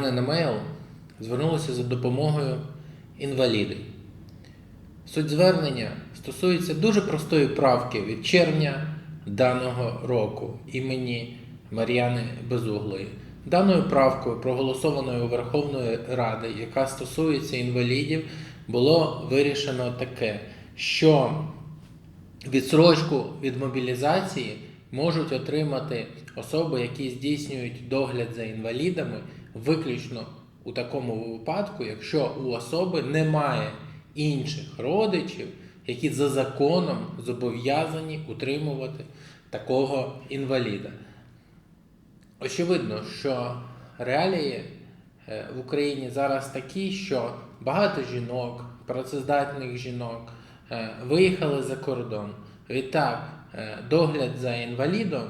на мейл звернулися за допомогою інваліди. Суть звернення стосується дуже простої правки від червня даного року імені Мар'яни Безуглої. Даною правкою, проголосованою Верховною Ради, яка стосується інвалідів, було вирішено таке, що відсрочку від мобілізації можуть отримати особи, які здійснюють догляд за інвалідами, виключно у такому випадку, якщо у особи немає інших родичів, які за законом зобов'язані утримувати такого інваліда. Очевидно, що реалії е, в Україні зараз такі, що багато жінок, працездатних жінок е, виїхали за кордон. Відтак, е, догляд за інвалідом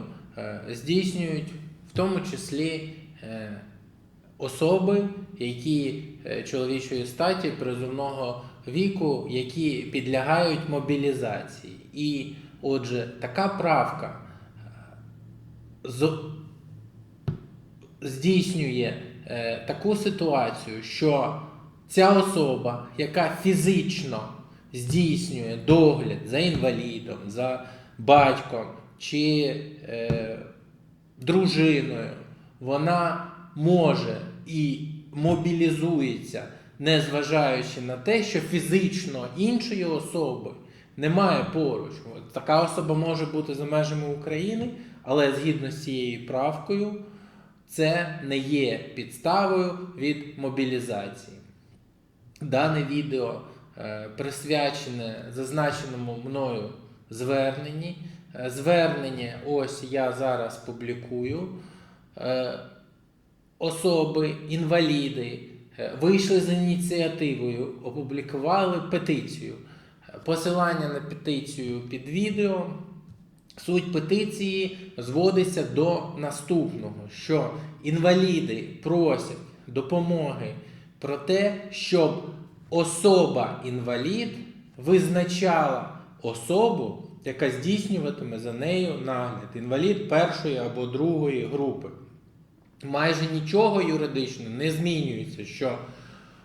здійснюють в тому числі особи, які е, чоловічої статі призовного віку, які підлягають мобілізації. І отже, така правка е, здійснює е, таку ситуацію, що ця особа, яка фізично здійснює догляд за інвалідом, за батьком чи е, дружиною, вона може і мобілізується, незважаючи на те, що фізично іншої особи немає поруч. От Така особа може бути за межами України, але згідно з цією правкою це не є підставою від мобілізації. Дане відео е, присвячене зазначеному мною зверненні. Е, Звернення ось я зараз публікую. Особи, інваліди е, вийшли з ініціативою, опублікували петицію. Посилання на петицію під відео. Суть петиції зводиться до наступного, що інваліди просять допомоги про те, щоб особа-інвалід визначала особу, яка здійснюватиме за нею нагляд. Інвалід першої або другої групи. Майже нічого юридично не змінюється, що,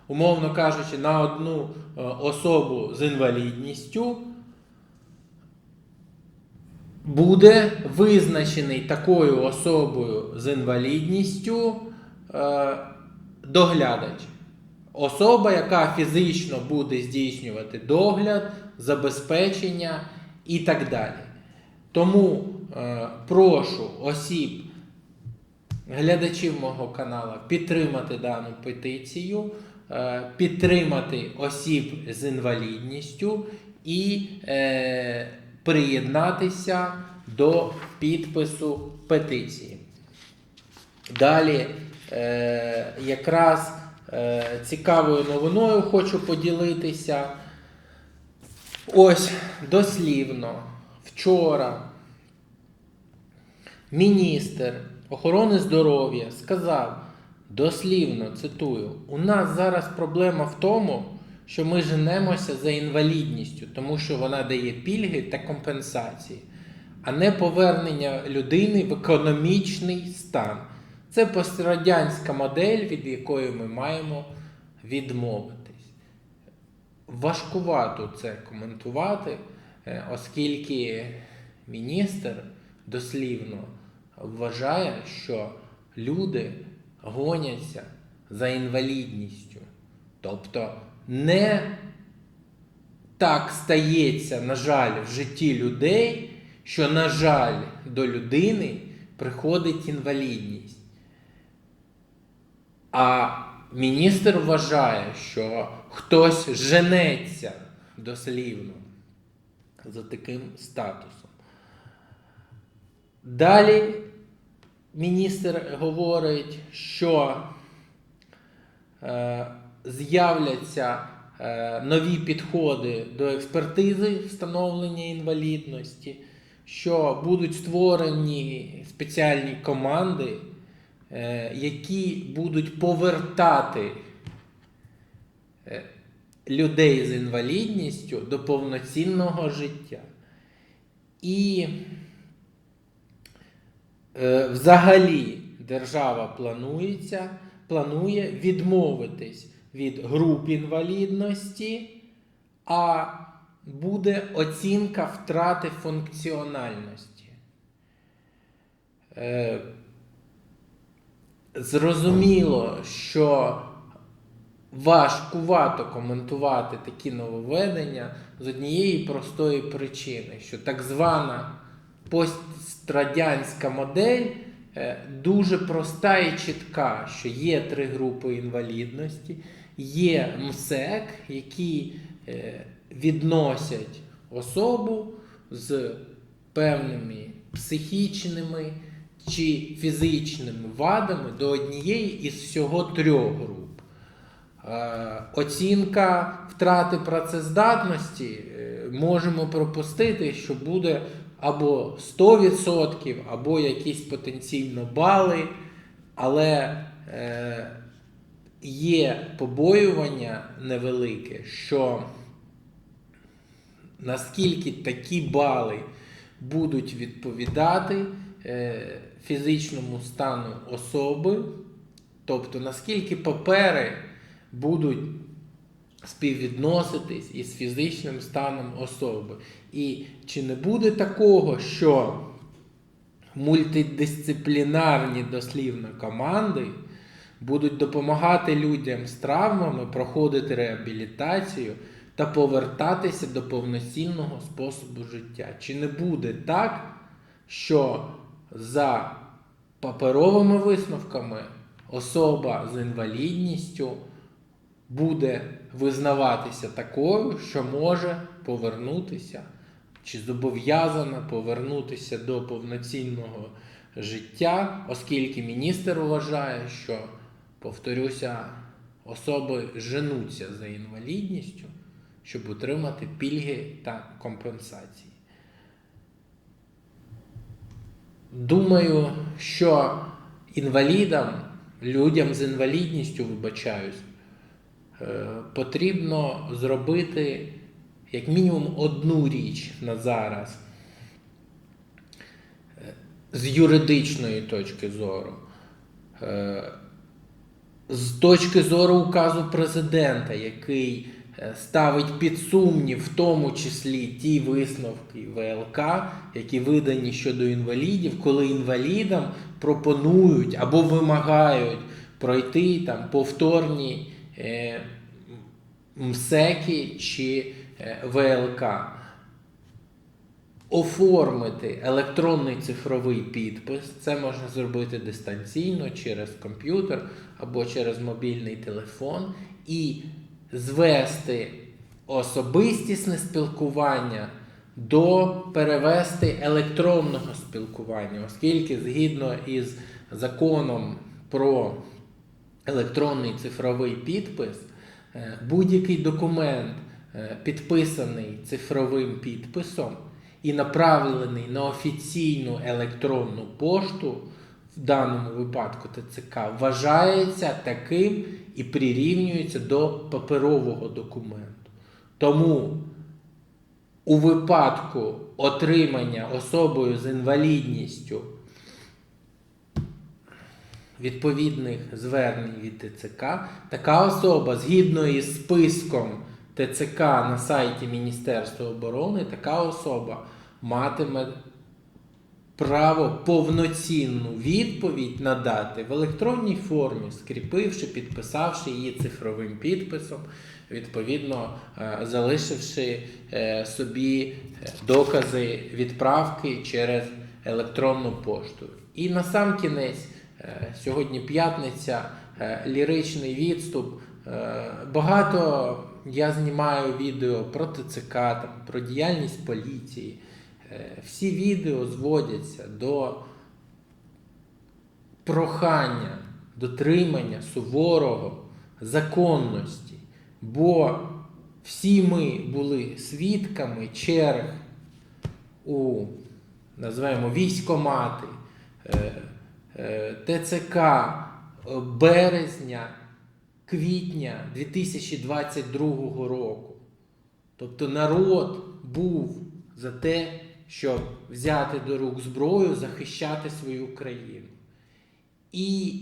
умовно кажучи, на одну е, особу з інвалідністю буде визначений такою особою з інвалідністю е, доглядач. Особа, яка фізично буде здійснювати догляд, забезпечення і так далі. Тому е, прошу осіб, глядачів мого каналу підтримати дану петицію, е, підтримати осіб з інвалідністю і е, приєднатися до підпису петиції. Далі, е, якраз цікавою новиною хочу поділитися. Ось дослівно вчора міністр охорони здоров'я сказав дослівно цитую: у нас зараз проблема в тому, що ми женемося за інвалідністю, тому що вона дає пільги та компенсації, а не повернення людини в економічний стан. Це пострадянська модель, від якої ми маємо відмовитись. Важкувато це коментувати, е, оскільки міністр дослівно вважає, що люди гоняться за інвалідністю. Тобто не так стається, на жаль, в житті людей, що, на жаль, до людини приходить інвалідність. А міністр вважає, що хтось женеться дослівно за таким статусом. Далі міністр говорить, що е, з'являться е, нові підходи до експертизи встановлення інвалідності, що будуть створені спеціальні команди, е, які будуть повертати е, людей з інвалідністю до повноцінного життя. І взагалі держава планується планує відмовитись від груп інвалідності, а буде оцінка втрати функціональності. Е, Зрозуміло, що важкувато коментувати такі нововведення з однієї простої причини, що так звана пострадянська модель е, дуже проста і чітка, що є три групи інвалідності, є МСЕК, які е, відносять особу з певними психічними чи фізичними вадами до однієї із всього трьох груп. Е, Оцінка втрати працездатності можемо пропустити, що буде або 100%, або якісь потенційно бали, але е, є побоювання невелике, що наскільки такі бали будуть відповідати е, фізичному стану особи, тобто наскільки папери будуть співвідноситись із фізичним станом особи. І чи не буде такого, що мультидисциплінарні дослівно команди будуть допомагати людям з травмами проходити реабілітацію та повертатися до повноцінного способу життя? Чи не буде так, що за паперовими висновками особа з інвалідністю буде визнаватися такою, що може повернутися чи зобов'язана повернутися до повноцінного життя, оскільки міністр вважає, що, повторюся, особи женуться за інвалідністю, щоб отримати пільги та компенсації. Думаю, що інвалідам, людям з інвалідністю, вибачаюсь, потрібно зробити як мінімум одну річ на зараз Е, з юридичної точки зору. Е, З точки зору указу президента, який е, ставить під сумнів, в тому числі ті висновки ВЛК, які видані щодо інвалідів, коли інвалідам пропонують або вимагають пройти там повторні е, МСЕКи чи е, ВЛК. Оформити електронний цифровий підпис. Це можна зробити дистанційно через комп'ютер або через мобільний телефон, і звести особистісне спілкування до перевести електронного спілкування, оскільки згідно із законом про електронний цифровий підпис, е, будь-який документ, е, підписаний цифровим підписом і направлений на офіційну електронну пошту, в даному випадку ТЦК, вважається таким і прирівнюється до паперового документу. Тому у випадку отримання особою з інвалідністю відповідних звернень від ТЦК, така особа згідно із списком ТЦК на сайті Міністерства оборони, така особа матиме право повноцінну відповідь надати в електронній формі, скріпивши, підписавши її цифровим підписом, відповідно е, залишивши е, собі е, докази відправки через електронну пошту. І на сам кінець, сьогодні п'ятниця, е, ліричний відступ. Е, Багато я знімаю відео про ТЦК, про діяльність поліції. Е, Всі відео зводяться до прохання дотримання суворого законності. Бо всі ми були свідками черг у, називаємо, військомати, е, е, ТЦК е, березня, квітня 2022 року. Тобто народ був за те, щоб взяти до рук зброю, захищати свою країну. І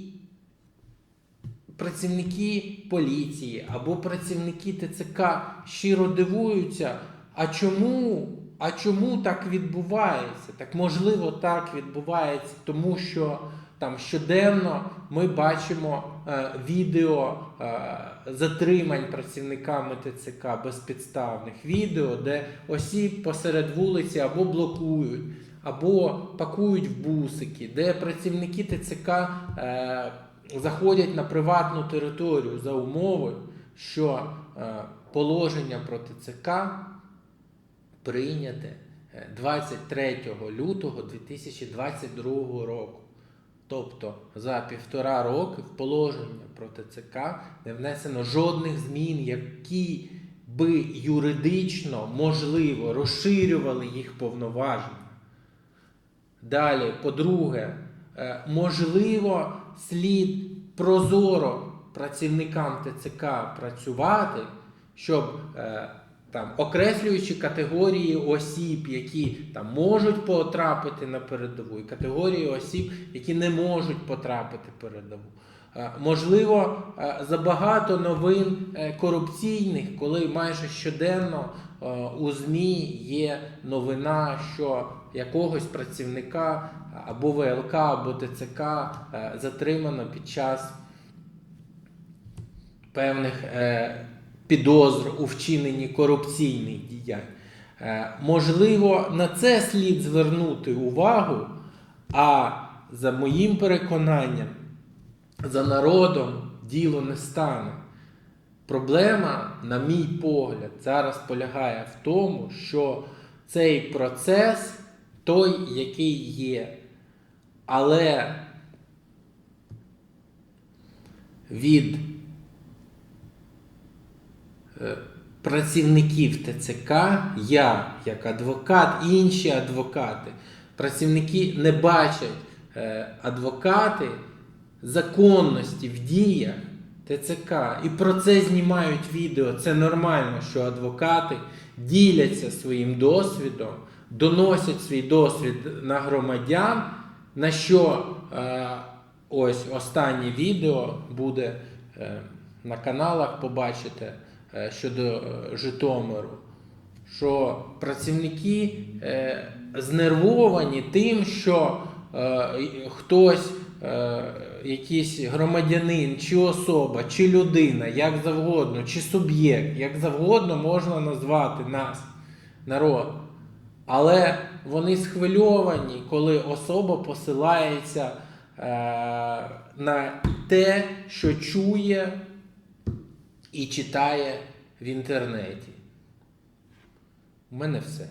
працівники поліції або працівники ТЦК щиро дивуються, а чому, а чому так відбувається? Так можливо, так відбувається, тому що там щоденно ми бачимо е, відео е, затримань працівниками ТЦК безпідставних відео, де осіб посеред вулиці або блокують, або пакують в бусики, де працівники ТЦК е, заходять на приватну територію за умови, що е, положення про ТЦК прийняте е, 23 лютого 2022 року. Тобто за півтора роки в положення про ТЦК не внесено жодних змін, які би юридично можливо розширювали їх повноваження. Далі, по-друге, е, можливо, слід прозоро працівникам ТЦК працювати, щоб е, там, окреслюючи категорії осіб, які там можуть потрапити на передову, і категорії осіб, які не можуть потрапити передову. Е, Можливо, е, забагато новин е, корупційних, коли майже щоденно у ЗМІ є новина, що якогось працівника або ВЛК, або ТЦК е, затримано під час певних підозр у вчиненні корупційних діянь. Е, можливо, на це слід звернути увагу, а за моїм переконанням, за народом діло не стане. Проблема, на мій погляд, зараз полягає в тому, що цей процес той, який є. Але від працівників ТЦК, я як адвокат, інші адвокати, працівники не бачать е, адвокати законності в діях ТЦК. І про це знімають відео. Це нормально, що адвокати діляться своїм досвідом, доносять свій досвід на громадян, на що е, ось останнє відео буде е, на каналах, побачите е, щодо е, Житомиру. Що працівники е, знервовані тим, що е, хтось, е, якийсь громадянин, чи особа, чи людина, як завгодно, чи суб'єкт, як завгодно можна назвати нас, народ. Але вони схвильовані, коли особа посилається е, на те, що чує і читає в інтернеті. У мене все.